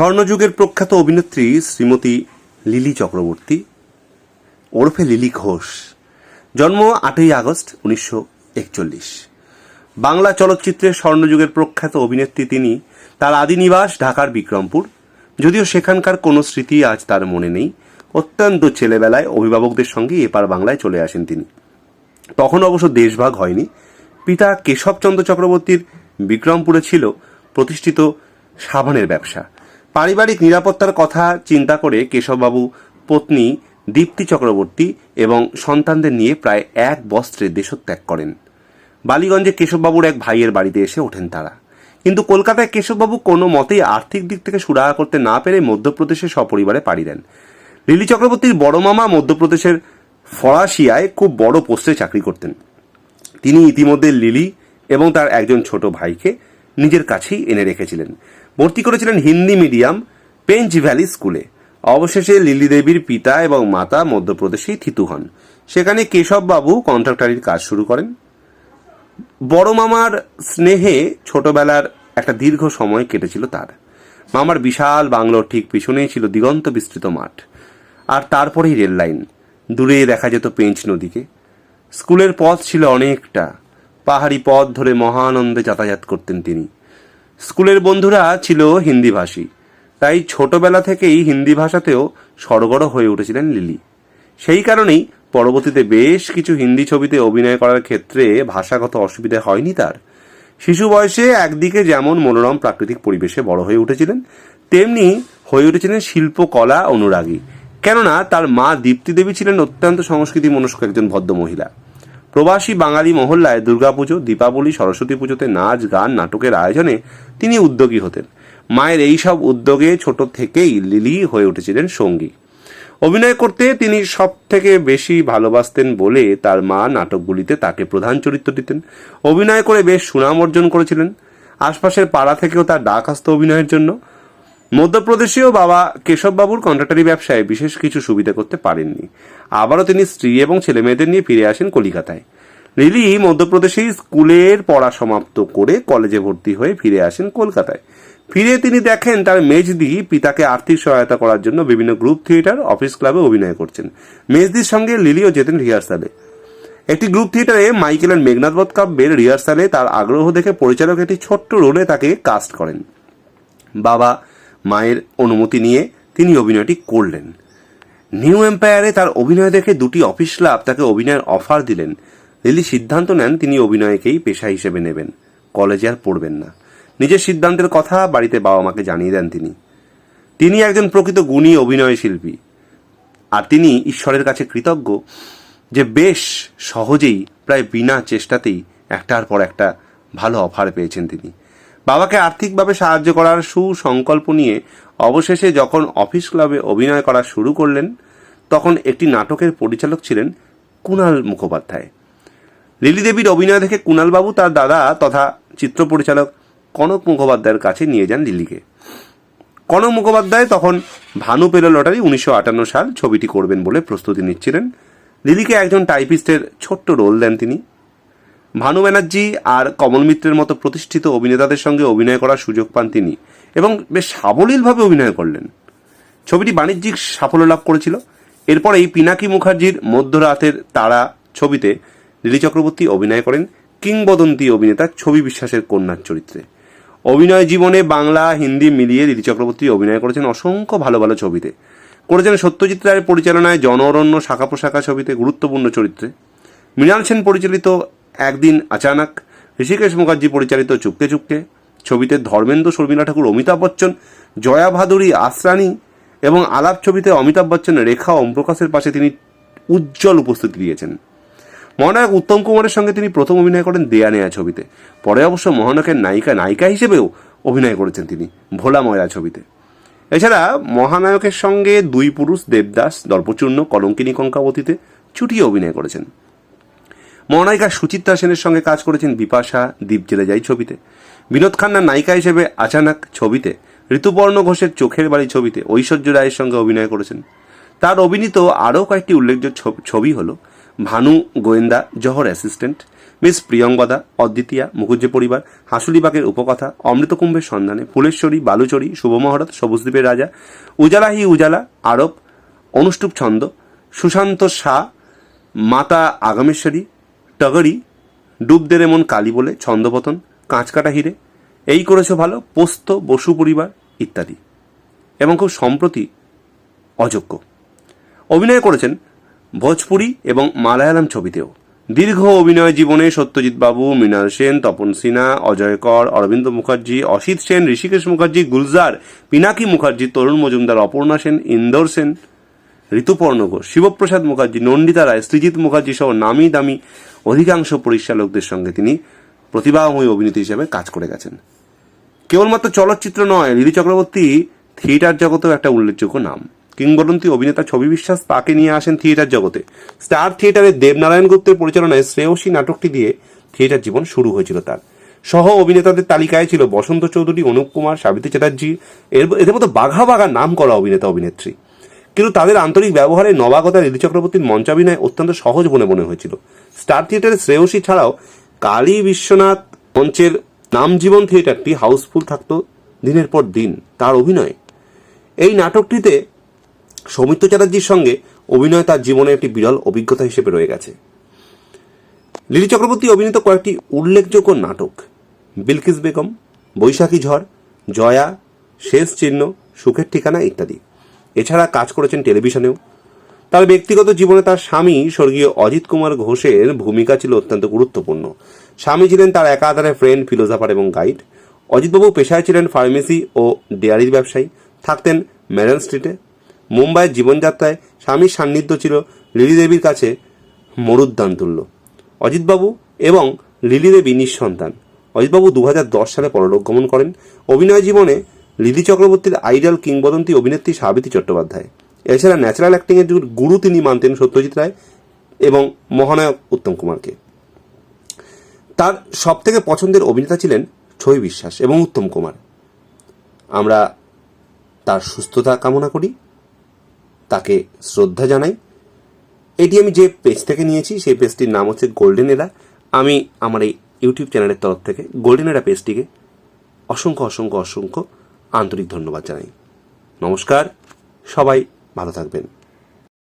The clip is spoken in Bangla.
স্বর্ণযুগের প্রখ্যাত অভিনেত্রী শ্রীমতী লিলি চক্রবর্তী, ওরফে লিলি ঘোষ, জন্ম আটই আগস্ট উনিশশো একচল্লিশ। বাংলা চলচ্চিত্রের স্বর্ণযুগের প্রখ্যাত অভিনেত্রী তিনি তার আদি নিবাস ঢাকার বিক্রমপুর। যদিও সেখানকার কোনো স্মৃতি আজ তার মনে নেই। অত্যন্ত ছেলেবেলায় অভিভাবকদের সঙ্গে এপার বাংলায় চলে আসেন তিনি। তখন অবশ্য দেশভাগ হয়নি। পিতা কেশবচন্দ্র চক্রবর্তীর বিক্রমপুরে ছিল প্রতিষ্ঠিত সাবানের ব্যবসা। পারিবারিক নিরাপত্তার কথা চিন্তা করে কেশববাবু পত্নী দীপ্তি চক্রবর্তী এবং সন্তানদের নিয়ে প্রায় এক বস্ত্রে দেশত্যাগ করেন। বালিগঞ্জে কেশববাবুর এক ভাইয়ের বাড়িতে এসে ওঠেন তারা। কিন্তু কলকাতায় কেশববাবু কোনো মতেই আর্থিক দিক থেকে সুরাহা করতে না পেরে মধ্যপ্রদেশে সপরিবারে পাড়ি দেন। লিলি চক্রবর্তীর বড় মামা মধ্যপ্রদেশের ফরাসিয়ায় খুব বড় পোস্টে চাকরি করতেন। তিনি ইতিমধ্যে লিলি এবং তার একজন ছোট ভাইকে নিজের কাছেই এনে রেখেছিলেন। ভর্তি করেছিলেন হিন্দি মিডিয়াম, পেঞ্চ ভ্যালি স্কুলে। অবশেষে লিলি দেবীর পিতা এবং মাতা মধ্যপ্রদেশেই থিতু হন। সেখানে কেশববাবু কন্ট্রাক্টারির কাজ শুরু করেন। বড় মামার স্নেহে ছোটবেলার একটা দীর্ঘ সময় কেটেছিল তার। মামার বিশাল বাংলোর ঠিক পিছনেই ছিল দিগন্ত বিস্তৃত মাঠ। আর তারপরেই রেল লাইন দূরে দেখা যেত পেঞ্চ নদীকে। স্কুলের পথ ছিল অনেকটা পাহাড়ি পথ ধরে মহানন্দে যাতায়াত করতেন তিনি। স্কুলের বন্ধুরা ছিল হিন্দিভাষী, তাই ছোটবেলা থেকেই হিন্দি ভাষাতেও সড়গড় হয়ে উঠেছিলেন লিলি। সেই কারণেই পরবর্তীতে বেশ কিছু হিন্দি ছবিতে অভিনয় করার ক্ষেত্রে ভাষাগত অসুবিধা হয়নি তার। শিশু বয়সে একদিকে যেমন মনোরম প্রাকৃতিক পরিবেশে বড় হয়ে উঠেছিলেন, তেমনি হয়ে উঠেছিলেন শিল্পকলা অনুরাগী। কেননা তার মা দীপ্তি দেবী ছিলেন অত্যন্ত সংস্কৃতি মনস্ক একজন ভদ্র মহিলা প্রবাসী বাঙালি মহল্লায় দুর্গাপুজো, দীপাবলি, সরস্বতী পুজোতে নাচ, গান, নাটকের আয়োজনে তিনি উদ্যোগী হতেন। মায়ের এই সব উদ্যোগে ছোট থেকেই লিলি হয়ে উঠেছিলেন সঙ্গী। অভিনয় করতে তিনি সব থেকে বেশি ভালোবাসতেন বলে তার মা নাটকগুলিতে তাকে প্রধান চরিত্র দিতেন। অভিনয় করে বেশ সুনাম অর্জন করেছিলেন। আশপাশের পাড়া থেকেও তার ডাক আসতো অভিনয়ের জন্য। মধ্যপ্রদেশেও বাবা কেশববাবুর কন্ট্রাক্টারি ব্যবসায় বিশেষ কিছু সুবিধা করতে পারেননি। আবারও তিনি স্ত্রী এবং ছেলেমেয়েদের নিয়ে ফিরে আসেন কলিকাতায়। লিলি মধ্যপ্রদেশেই স্কুলের পড়া সমাপ্ত করে কলেজে ভর্তি হয়ে ফিরে আসেন কলকাতায়। ফিরে তিনি দেখেন তার মেজদি পিতাকে আর্থিক সহায়তা করার জন্য বিভিন্ন গ্রুপ থিয়েটার, অফিস ক্লাবে অভিনয় করছেন। মেজদির সঙ্গে লিলিও যেতেন রিহার্সালে। একটি গ্রুপ থিয়েটারে মাইকেল অ্যান্ড মেঘনাথ বধ কাব্যের রিহার্সালে তার আগ্রহ দেখে পরিচালক একটি ছোট্ট রোলে তাকে কাস্ট করেন। বাবা মায়ের অনুমতি নিয়ে তিনি অভিনয়টি করলেন। নিউ এম্পায়ারে তার অভিনয় দেখে দুটি অফিস ক্লাব তাকে অভিনয়ের অফার দিলেন। লিলি সিদ্ধান্ত নেন তিনি অভিনয়কেই পেশা হিসেবে নেবেন। কলেজে আর পড়বেন না। নিজের সিদ্ধান্তের কথা বাড়িতে বাবা মাকে জানিয়ে দেন তিনি। তিনি একজন প্রকৃত গুণী অভিনয় শিল্পী। আর তিনি ঈশ্বরের কাছে কৃতজ্ঞ যে বেশ সহজেই, প্রায় বিনা চেষ্টাতেই একটার পর একটা ভালো অফার পেয়েছেন তিনি। বাবাকে আর্থিকভাবে সাহায্য করার সুসংকল্প নিয়ে অবশেষে যখন অফিস ক্লাবে অভিনয় করা শুরু করলেন, তখন একটি নাটকের পরিচালক ছিলেন কুণাল মুখোপাধ্যায়। লিলি দেবীর অভিনয় দেখে কুণালবাবু তার দাদা তথা চিত্র পরিচালক কনক মুখোপাধ্যায়ের কাছে নিয়ে যান লিলিকে। কনক মুখোপাধ্যায় তখন ভানু পেল লটারি উনিশশো আটান্ন সাল ছবিটি করবেন বলে প্রস্তুতি নিচ্ছিলেন। লিলিকে একজন টাইপিস্টের ছোট্ট রোল দেন তিনি। ভানু ব্যানার্জি আর কমল মিত্রের মতো প্রতিষ্ঠিত অভিনেতাদের সঙ্গে অভিনয় করার সুযোগ পান তিনি এবং বেশ সাবলীলভাবে অভিনয় করলেন। ছবিটি বাণিজ্যিক সাফল্য লাভ করেছিল। এরপরেই পিনাকি মুখার্জির মধ্যরাতের তারা ছবিতে লিলি চক্রবর্তী অভিনয় করেন কিংবদন্তি অভিনেতা ছবি বিশ্বাসের কন্যার চরিত্রে। অভিনয় জীবনে বাংলা, হিন্দি মিলিয়ে লিলি চক্রবর্তী অভিনয় করেছেন অসংখ্য ভালো ভালো ছবিতে। করেছেন সত্যজিৎ রায়ের পরিচালনায় জনঅরণ্য শাখা পোশাখা ছবিতে গুরুত্বপূর্ণ চরিত্রে। মৃণাল সেন পরিচালিত একদিন আচানক ঋষিকেশ মুখার্জি পরিচালিত চুপকে চুপকে ছবিতে ধর্মেন্দ্র শর্মিলা ঠাকুর, অমিতাভ বচ্চন, জয়া ভাদুরী আসরানি এবং আলাপ ছবিতে অমিতাভ বচ্চন, রেখা ওমপ্রকাশের পাশে তিনি উজ্জ্বল উপস্থিতি দিয়েছেন। মহানায়ক উত্তম কুমারের সঙ্গে তিনি প্রথম অভিনয় করেন দেয়া নেয়া ছবিতে। পরে অবশ্য মহানায়কের নায়িকা নায়িকা হিসেবেও অভিনয় করেছেন তিনি, ভোলা ময়রা ছবিতে। এছাড়া মহানায়কের সঙ্গে দুই পুরুষ, দেবদাস, দর্পচূর্ণ, কলঙ্কিনী কঙ্কাবতীতে ছুটিয়ে অভিনয় করেছেন। মহানায়িকা সুচিত্রা সেনের সঙ্গে কাজ করেছেন বিপাশা দ্বীপ জেলে যাই ছবিতে। বিনোদ খান্নার নায়িকা হিসেবে আচানক ছবিতে, ঋতুপর্ণ ঘোষের চোখের বাড়ি ছবিতে ঐশ্বর্য রায়ের সঙ্গে অভিনয় করেছেন। তার অভিনীত আরও কয়েকটি উল্লেখযোগ্য ছবি- ছবি হল, ভানু গোয়েন্দা জহর অ্যাসিস্ট্যান্ট, মিস প্রিয়ঙ্গদা অদ্বিতীয়া, মুখুজ্জে পরিবার, হাসুলিবাগের উপকথা অমৃতকুম্ভের সন্ধানে, ফুলেশ্বরী, বালুচরী শুভমহরত সবুজদ্বীপের রাজা, উজালা হি উজালা, আরব, অনুষ্টুপ ছন্দ, সুশান্ত শাহ, মাতা আগামেশ্বরী টগরি, ডুব দে রেমন কালী বলে, ছন্দপতন কাঁচকাটা হিরে, এই করেছ ভালো, পোস্ত, বসু পরিবার ইত্যাদি। এবং খুব সম্প্রতি অযোগ্য। অভিনয় করেছেন ভোজপুরি এবং মালায়ালাম ছবিতেও। দীর্ঘ অভিনয় জীবনে সত্যজিৎ বাবু, মৃণাল সেন, তপন সিনহা, অজয় কর, অরবিন্দ মুখার্জি, অসিত সেন, ঋষিকেশ মুখার্জি, গুলজার, পিনাকি মুখার্জি, তরুণ মজুমদার, অপর্ণা সেন, ইন্দর সেন ঋতুপর্ণ ঘোষ শিবপ্রসাদ মুখার্জি, নন্দিতা রায় সৃজিৎ মুখার্জি সহ নামি দামি অধিকাংশ পরিচালকদের সঙ্গে তিনি প্রতিভাময়ী অভিনেত্রী হিসেবে কাজ করে গেছেন। কেবলমাত্র চলচ্চিত্র নয়, লিলি চক্রবর্তী থিয়েটার জগতেও একটা উল্লেখযোগ্য নাম। কিংবদন্তি অভিনেতা ছবি বিশ্বাস তাকে নিয়ে আসেন থিয়েটার জগতে। স্টার থিয়েটারে দেবনারায়ণ গুপ্তের পরিচালনায় শ্রেয়সী নাটকটি দিয়ে থিয়েটার জীবন শুরু হয়েছিল তার। সহ অভিনেতাদের তালিকায় ছিল বসন্ত চৌধুরী, অনুপ কুমার, সাবিত্রী চ্যাটার্জি, এর এদের মতো বাঘা বাঘা নাম করা অভিনেতা অভিনেত্রী কিন্তু তাদের আন্তরিক ব্যবহারে নবাগতা লিলি চক্রবর্তীর মঞ্চাভিনয় অত্যন্ত সহজ বলে মনে হয়েছিল। স্টার থিয়েটারের শ্রেয়সী ছাড়াও কালী বিশ্বনাথ মঞ্চের নামজীবন থিয়েটারটি হাউসফুল থাকত দিনের পর দিন তার অভিনয়। এই নাটকটিতে সৌমিত্র চ্যাটার্জির সঙ্গে অভিনয় তার জীবনে একটি বিরল অভিজ্ঞতা হিসেবে রয়ে গেছে। লিলি চক্রবর্তী অভিনীত কয়েকটি উল্লেখযোগ্য নাটক, বিলকিস বেগম, বৈশাখী ঝড়, জয়া, শেষ চিহ্ন, সুখের ঠিকানা ইত্যাদি। এছাড়া কাজ করেছেন টেলিভিশনেও। তার ব্যক্তিগত জীবনে তার স্বামী স্বর্গীয় অজিত কুমার ঘোষের ভূমিকা ছিল অত্যন্ত গুরুত্বপূর্ণ। স্বামী ছিলেন তার একাধারে ফ্রেন্ড ফিলোজাফার এবং গাইড অজিতবাবু পেশায় ছিলেন ফার্মেসি ও ডেয়ারির ব্যবসায়ী। থাকতেন মেরান স্ট্রিটে মুম্বাইয়ের জীবনযাত্রায় স্বামীর সান্নিধ্য ছিল লিলি দেবীর কাছে মরুদ্যান তুল্য অজিতবাবু এবং লিলি দেবী নিঃসন্তান। অজিতবাবু দু হাজার দশ সালে পরলোক গমন করেন। অভিনয় জীবনে লিলি চক্রবর্তীর আইডল কিংবদন্তি অভিনেত্রী সাবিত্রী চট্টোপাধ্যায়। এছাড়া ন্যাচারাল অ্যাক্টিংয়ের গুরু তিনি মানতেন সত্যজিৎ রায় এবং মহানায়ক উত্তম কুমারকে। তার সবথেকে পছন্দের অভিনেতা ছিলেন ছবি বিশ্বাস এবং উত্তম কুমার। আমরা তার সুস্থতা কামনা করি, তাকে শ্রদ্ধা জানাই। এটি আমি যে পেজ থেকে নিয়েছি, সেই পেজটির নাম হচ্ছে গোল্ডেন এরা আমি আমার এই ইউটিউব চ্যানেলের তরফ থেকে গোল্ডেন এরা পেজটিকে অসংখ্য অসংখ্য অসংখ্য আন্তরিক ধন্যবাদ জানাই। নমস্কার সবাই ভালো থাকবেন।